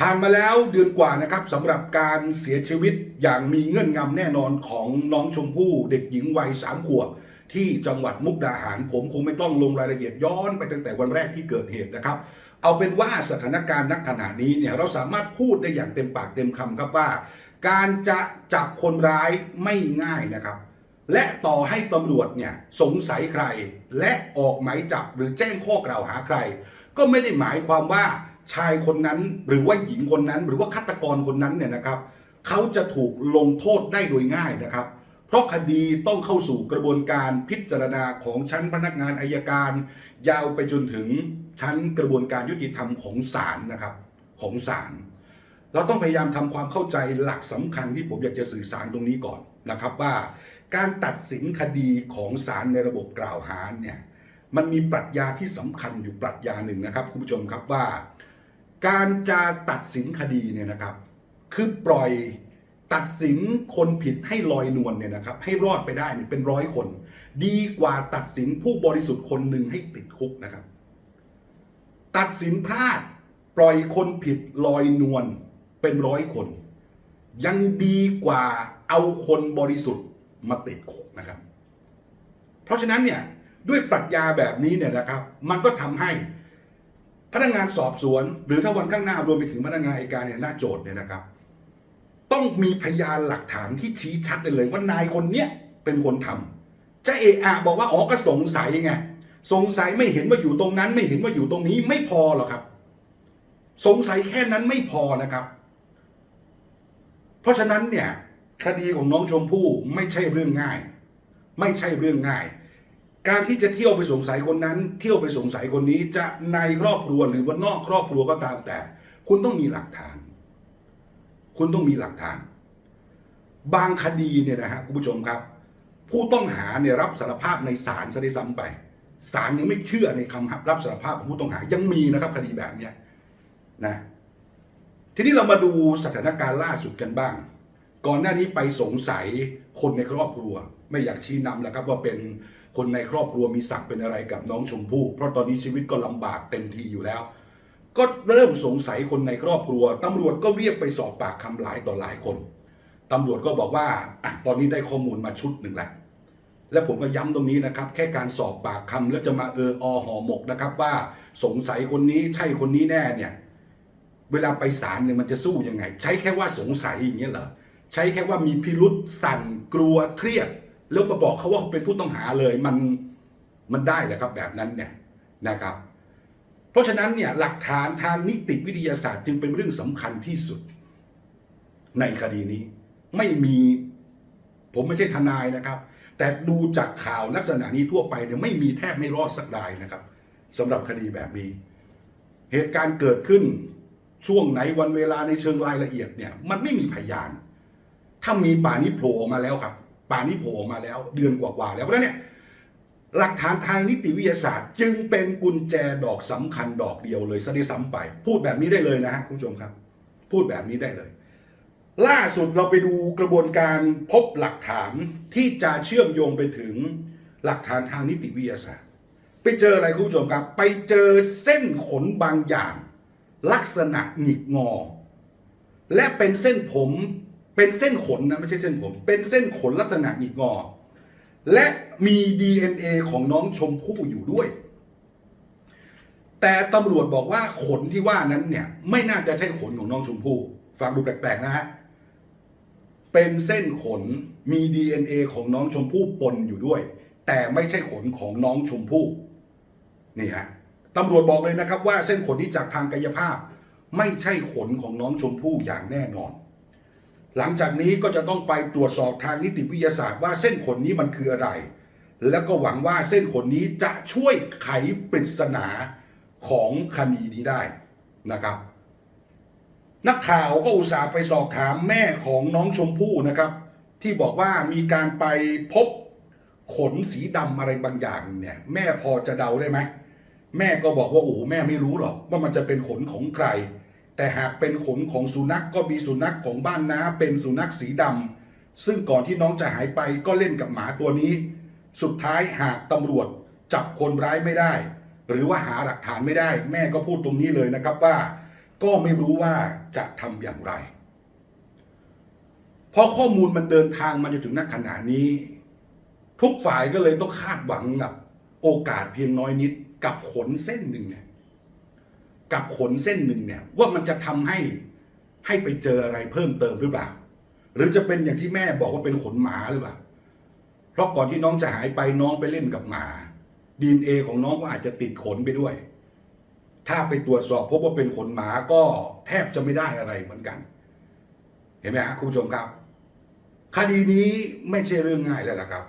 ผ่านมาแล้วเดือนกว่านะครับสำหรับการเสียชีวิตอย่างมีเงื่อนงำแน่นอนของน้องชมพู่เด็กหญิงวัยสามขวบ ที่จังหวัดมุกดาหาร ผมคงไม่ต้องลงรายละเอียดย้อนไปตั้งแต่วันแรกที่เกิดเหตุนะครับ เอาเป็นว่าสถานการณ์ณขณะนี้เนี่ยเราสามารถพูดได้อย่างเต็มปากเต็มคำครับว่า การจะจับคนร้ายไม่ง่ายนะครับ และต่อให้ตำรวจเนี่ยสงสัยใคร และออกหมายจับหรือแจ้งข้อกล่าวหาใคร ก็ไม่ได้หมายความว่า ชายคนนั้นหรือว่าหญิงคนนั้น หรือว่าฆาตกรคนนั้นเนี่ยนะครับเขาจะถูกลงโทษได้โดยง่ายนะครับ เพราะคดีต้องเข้าสู่กระบวนการพิจารณาของชั้นพนักงานอายการ ยาวไปจนถึงชั้นกระบวนการยุติธรรมของศาลนะครับของศาลเราต้องพยายามทำความเข้าใจหลักสำคัญที่ผมอยากจะสื่อสารตรงนี้ก่อนนะครับว่าการตัดสินคดีของศาลในระบบกล่าวหาเนี่ยมันมีปรัชญาที่สำคัญอยู่ปรัชญาหนึ่งนะครับคุณผู้ชมครับว่า การจะตัดสินคดีเนี่ยนะครับ คือปล่อยตัดสินคนผิดให้ลอยนวลเนี่ยนะครับ ให้รอดไปได้เนี่ยเป็นร้อยคน ดีกว่าตัดสินผู้บริสุทธิ์คนหนึ่งให้ติดคุกนะครับ ตัดสินพลาดปล่อยคนผิดลอยนวลเป็นร้อยคน ยังดีกว่าเอาคนบริสุทธิ์มาติดคุกนะครับ เพราะฉะนั้นเนี่ยด้วยปรัชญาแบบนี้เนี่ยนะครับ มันก็ทำให้ พนักงานสอบสวน หรือถ้าวันข้างหน้ารวมไปถึงพนักงานอัยการเนี่ยหน้าโจทย์เนี่ยนะครับ ต้องมีพยานหลักฐานที่ชี้ชัดเลย ว่านายคนเนี้ยเป็นคนทำจะเอะอะบอกว่าอ๋อก็สงสัยไงสงสัยไม่เห็นว่าอยู่ตรงนั้น ไม่เห็นว่าอยู่ตรงนี้ไม่พอหรอกครับ สงสัยแค่นั้นไม่พอนะครับ เพราะฉะนั้นเนี่ย คดีของน้องชมพู่ไม่ใช่เรื่องง่าย ไม่ใช่เรื่องง่าย การที่จะเที่ยวไปสงสัยคนนั้น เที่ยวไปสงสัยคนนี้จะในครอบครัวหรือว่านอกครอบครัวก็ตามแต่ คุณต้องมีหลักฐาน คุณต้องมีหลักฐาน บางคดีเนี่ยนะฮะคุณผู้ชมครับ ผู้ต้องหาเนี่ยรับสารภาพในศาลซะด้ซ้ำไปศาลยังไม่เชื่อในคำรับสารภาพของผู้ต้องหายังมีนะครับ คดีแบบเนี้ยนะทีนี้เรามาดูสถานการณ์ล่าสุดกันบ้าง ก่อนหน้านี้ไปสงสัยคนในครอบครัว ไม่อยากชี้นำแล้วครับว่าเป็น คนในครอบครัวมีศักดิ์เป็นอะไรกับน้องชมพู่ เพราะตอนนี้ชีวิตก็ลำบากเต็มทีอยู่แล้ว ก็เริ่มสงสัยคนในครอบครัวตำรวจก็เรียกไปสอบปากคำหลายต่อหลายคนตำรวจก็บอกว่าอตอนนี้ได้ข้อมูลมาชุดหนึ่งแล้วและผมก็ย้ำตรงนี้นะครับ แค่การสอบปากคำแล้วจะมาเอออห่อหมกนะครับ ว่าสงสัยคนนี้ใช่คนนี้แน่เนี่ย เวลาไปศาลเนี่ยมันจะสู้ยังไง ใช้แค่ว่าสงสัยอย่างเงี้ยเหรอใช้แค่ว่ามีพิรุษสั่นกลัวเครียด แล้วมาบอกเขาว่าเขาเป็นผู้ต้องหาเลย มันมันได้เหรอครับแบบนั้นเนี่ยนะครับ เพราะฉะนั้นเนี่ยหลักฐานทางนิติวิทยาศาสตร์จึงเป็นเรื่องสำคัญที่สุด ในคดีนี้ ไม่มีผมไม่ใช่ทนายนะครับ แต่ดูจากข่าวลักษณะนี้ทั่วไปเนี่ยไม่มีแทบไม่รอดสักรายนะครับสำหรับคดีแบบนี้ เหตุการณ์เกิดขึ้นช่วงไหนวันเวลาในเชิงรายละเอียดเนี่ย มันไม่มีพยาน ถ้ามีป่านี้โผล่มาแล้วครับ ป่านี้โผล่มาแล้วเดือนกว่าๆแล้วเพราะฉะนั้นเนี่ยหลักฐานทางนิติวิทยาศาสตร์ จึงเป็นกุญแจดอกสำคัญดอกเดียวเลยซะด้วยซ้ำไป พูดแบบนี้ได้เลยนะฮะคุณผู้ชมครับ พูดแบบนี้ได้เลย ล่าสุดเราไปดูกระบวนการพบหลักฐานที่จะเชื่อมโยงไปถึงหลักฐานทางนิติวิทยาศาสตร์ ไปเจออะไรคุณผู้ชมครับ ไปเจอเส้นขนบางอย่าง ลักษณะหงิกงอ และเป็นเส้นผม เป็นเส้นขนนะไม่ใช่เส้นผม เป็นเส้นขนลักษณะหงิกงอ และมี DNA ของน้องชมพู่อยู่ด้วย แต่ตำรวจบอกว่าขนที่ว่านั้นเนี่ย ไม่น่าจะใช่ขนของน้องชมพู่ฟังดูแปลกๆนะฮะเป็นเส้นขนมี DNA ของน้องชมพู่ปนอยู่ด้วย แต่ไม่ใช่ขนของน้องชมพู่นี่ฮะตำรวจบอกเลยนะครับว่าเส้นขนที่จากทางกายภาพ ไม่ใช่ขนของน้องชมพู่อย่างแน่นอน หลังจากนี้ก็จะต้องไปตรวจสอบทางนิติวิทยาศาสตร์ว่าเส้นขนนี้มันคืออะไร แล้วก็หวังว่าเส้นขนนี้จะช่วยไขปริศนาของคดีนี้ได้นะครับ นักข่าวก็อุตส่าห์ไปสอบถามแม่ของน้องชมพู่นะครับ ที่บอกว่ามีการไปพบขนสีดำอะไรบางอย่างเนี่ยแม่พอจะเดาได้ไหมแม่ก็บอกว่าโอ้แม่ไม่รู้หรอกว่ามันจะเป็นขนของใคร แต่หากเป็นขนของสุนัขกก็มีสุนัขของบ้านน้าเป็นสุนัขสีดำซึ่งก่อนที่น้องจะหายไปก็เล่นกับหมาตัวนี้ สุดท้ายหากตำรวจจับคนร้ายไม่ได้ หรือว่าหาหลักฐานไม่ได้ แม่ก็พูดตรงนี้เลยนะครับว่า ก็ไม่รู้ว่าจะทำอย่างไร เพราะข้อมูลมันเดินทางมาจนถึงนักขณะนี้ ทุกฝ่ายก็เลยต้องคาดหวังกับโอกาสเพียงน้อยนิดกับขนเส้นหนึ่งเนี่ย กับขนเส้นหนึ่งเนี่ยว่ามันจะทำให้ให้ไปเจออะไรเพิ่มเติมหรือเปล่า หรือจะเป็นอย่างที่แม่บอกว่าเป็นขนหมาหรือเปล่า เพราะก่อนที่น้องจะหายไปน้องไปเล่นกับหมาดีเอของน้องก็อาจจะติดขนไปด้วย ถ้าไปตรวจสอบพบว่าเป็นขนหมาก็แทบจะไม่ได้อะไรเหมือนกัน เห็นไหมฮะคุณผู้ชมครับ คดีนี้ไม่ใช่เรื่องง่ายแล้วล่ะครับ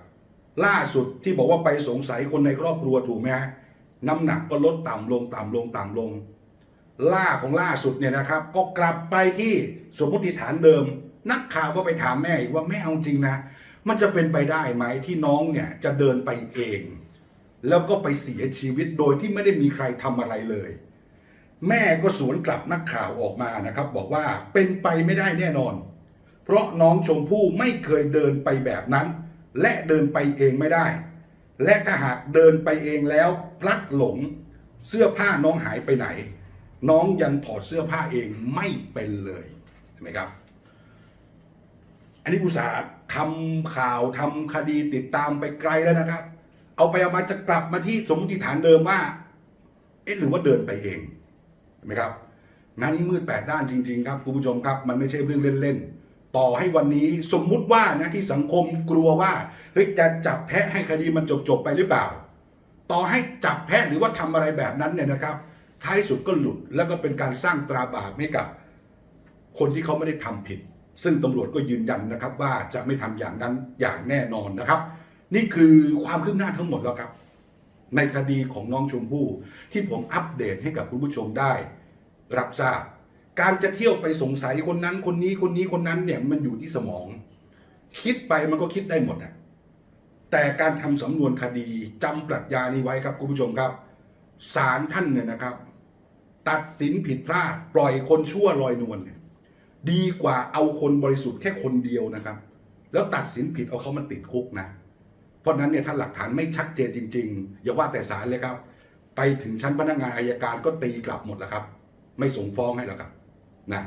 ล่าสุดที่บอกว่าไปสงสัยคนในครอบครัวถูกไหมฮะน้ำหนักก็ลดต่ำลงต่ำลงต่ำลงล่ ล่าของล่าสุดเนี่ยนะครับ ก็กลับไปที่สมมติฐานเดิม นักข่าวก็ไปถามแม่อีกว่าแม่เอาจริงนะ มันจะเป็นไปได้ไหมที่น้องเนี่ยจะเดินไปเอง แล้วก็ไปเสียชีวิตโดยที่ไม่ได้มีใครทำอะไรเลย แม่ก็สวนกลับนักข่าวออกมานะครับ บอกว่าเป็นไปไม่ได้แน่นอน เพราะน้องชมพู่ไม่เคยเดินไปแบบนั้น และเดินไปเองไม่ได้ และถ้าหากเดินไปเองแล้วพลัดหลง เสื้อผ้าน้องหายไปไหน น้องยังถอดเสื้อผ้าเองไม่เป็นเลยเห็นไหมครับ อันนี้อุตสาห์ทำข่าวทำคดีติดตามไปไกลแล้วนะครับ เอาไปเอามาจะกลับมาที่สมมติฐานเดิมว่า เอ๊ะหรือว่าเดินไปเองเห็นไหมครับ งานนี้มืดแปดด้านจริง ๆ ครับคุณผู้ชมครับ มันไม่ใช่เรื่องเล่นๆต่อให้วันนี้สมมุติว่านะที่สังคมกลัวว่าเฮ้ยจะจับแพะให้คดีมันจบๆไปหรือเปล่า ต่อให้จับแพะหรือว่าทำอะไรแบบนั้นเนี่ยนะครับ ท้ายสุดก็หลุดแล้วก็เป็นการสร้างตราบาปให้กับ คนที่เขาไม่ได้ทำผิด ซึ่งตำรวจก็ยืนยันนะครับ ว่าจะไม่ทำอย่างนั้นอย่างแน่นอนนะครับ นี่คือความคืบหน้าทั้งหมดแล้วครับ ในคดีของน้องชมพู่ที่ผมอัปเดตให้กับคุณผู้ชมได้ รับทราบ การจะเที่ยวไปสงสัยคนนั้นคนนี้คนนี้คนนั้นเนี่ยมันอยู่ที่สมอง คิดไปมันก็คิดได้หมดอะแต่การทำสำนวนคดีจำปรัชญานี้ไว้ครับคุณผู้ชมครับศาลท่านเนี่ยนะครับ ตัดสินผิดพลาดปล่อยคนชั่วลอยนวลเนี่ยดีกว่าเอาคนบริสุทธิ์แค่คนเดียวนะครับ แล้วตัดสินผิดเอาเขามาติดคุกนะ เพราะนั้นเนี่ยถ้าหลักฐานไม่ชัดเจนจริง ๆ อย่าว่าแต่ศาลเลยครับ ไปถึงชั้นพนักงานอายการก็ตีกลับหมดแล้วครับ ไม่ส่งฟ้องให้แล้วครับนะ